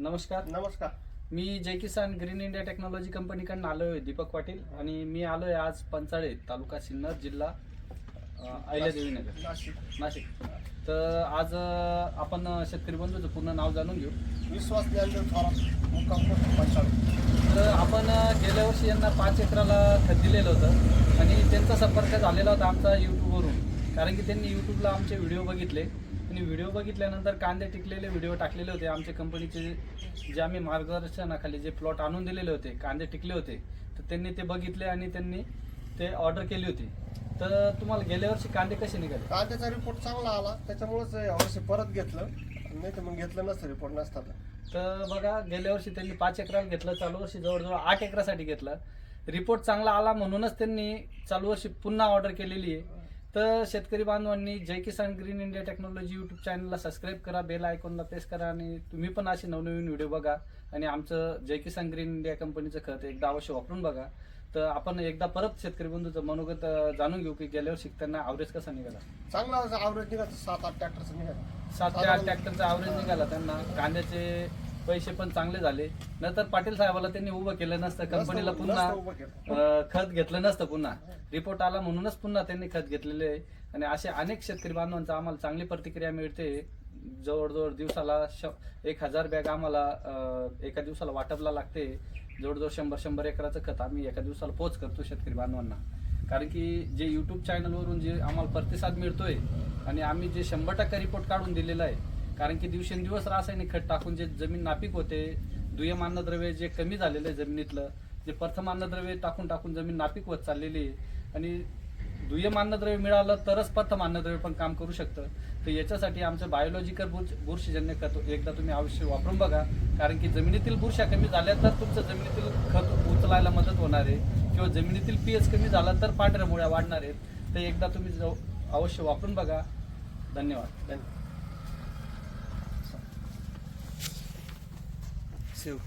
नमस्कार. नमस्कार. मी Jai Kisan green India technology कंपनीकडून आलो आहे दीपक पाटील आणि मी आलो आहे आज पंचाळे तालुका सिन्नर जिल्हा अहिल्यादेवीनगर नाशिक. नाशिक. तर आज अं, आपण शेतकरी बंधूचं पूर्ण नाव जाणून घेऊ. विश्वास ज्ञानदेव थोरात मुक्काम पोस्ट पंचाळीस तर आपण अं, गेल्या वर्षी यांना पाच एकराला खत दिलेलं होतं आणि त्यांचा संपर्क झालेला होता आमचा यूट्यूबवरून कारण की त्यांनी यूट्यूबला आमचे व्हिडिओ बघितले. आणि व्हिडिओ बघितल्यानंतर कांदे टिकलेले व्हिडिओ टाकलेले होते. आमच्या कंपनीचे जे आम्ही मार्गदर्शनाखाली जे प्लॉट आणून दिलेले होते कांदे टिकले होते तर त्यांनी ते बघितले आणि त्यांनी ते ऑर्डर केली होती. तर तुम्हाला गेल्या वर्षी कांदे कसे निघाले? कांद्याचा रिपोर्ट चांगला आला. त्याच्यामुळेच यावर्षी परत घेतलं. नाही तर मग घेतलं नसतं रिपोर्ट नसता तर. बघा गेल्या वर्षी त्यांनी पाच एकराला घेतलं चालू वर्षी जवळजवळ आठ एकरासाठी घेतलं. रिपोर्ट चांगला आला म्हणूनच त्यांनी चालू वर्षी पुन्हा ऑर्डर केलेली आहे. तर शेतकरी बांधवांनी Jai Kisan green India technology YouTube चॅनलला सबस्क्राईब करा बेल आयकॉनला प्रेस करा आणि तुम्ही पण असे नवनवीन व्हिडिओ बघा. आणि आमचं जय किसान ग्रीन इंडिया कंपनीचं खत एकदा अवश्य वापरून बघा. तर आपण एकदा परत शेतकरी बंधूचं मनोगत जाणून घेऊ की गेल्या वर्षी त्यांना ॲव्हरेज कसा निघाला? चांगला आवरेज निघायचं सात आठ ट्रॅक्टरचं निघायचं सात ते आठ ट्रॅक्टरचा ॲव्हरेज निघाला त्यांना. कांद्याचे पैसे पण चांगले झाले. नंतर पाटील साहेबाला त्यांनी उभं केलं नसतं. कंपनीला पुन्हा. अं, खत घेतलं नसतं पुन्हा. रिपोर्ट आला म्हणूनच पुन्हा त्यांनी खत घेतलेले आहे. आणि असे अनेक शेतकरी बांधवांचा आम्हाला चांगली प्रतिक्रिया मिळते. जवळजवळ दिवसाला श- एक हजार बॅग आम्हाला अं, एका दिवसाला वाटपला लागते. जवळजवळ शंभर शंभर एकराचं खत आम्ही एका दिवसाला पोच करतो शेतकरी बांधवांना. कारण की जे युट्यूब चॅनलवरून जे आम्हाला प्रतिसाद मिळतोय आणि आम्ही जे शंभर टक्के रिपोर्ट काढून दिलेला आहे कारण की दिवसेंदिवस रासायनिक खत टाकून जे जमीन नापीक होते दुय्यम अन्नद्रव्य जे कमी झालेलं आहे जमिनीतलं जे प्रथम अन्नद्रव्य टाकून टाकून जमीन नापीक होत चाललेली आहे आणि दुय्यम अन्नद्रव्य मिळालं तरच प्रथम अन्नद्रव्य पण काम करू शकतं. तर याच्यासाठी आमचं बायोलॉजिकल बुरश बुरशीजन्य खत एकदा तुम्ही अवश्य वापरून बघा. कारण की जमिनीतील बुरशा कमी झाल्या तर तुमचं जमिनीतील खत उचलायला मदत होणार आहे. किंवा जमिनीतील पीएच कमी झाला तर पांढऱ्या मुळ्या वाढणार आहेत. तर एकदा तुम्ही अवश्य वापरून बघा. धन्यवाद. धन्यवाद. Sue.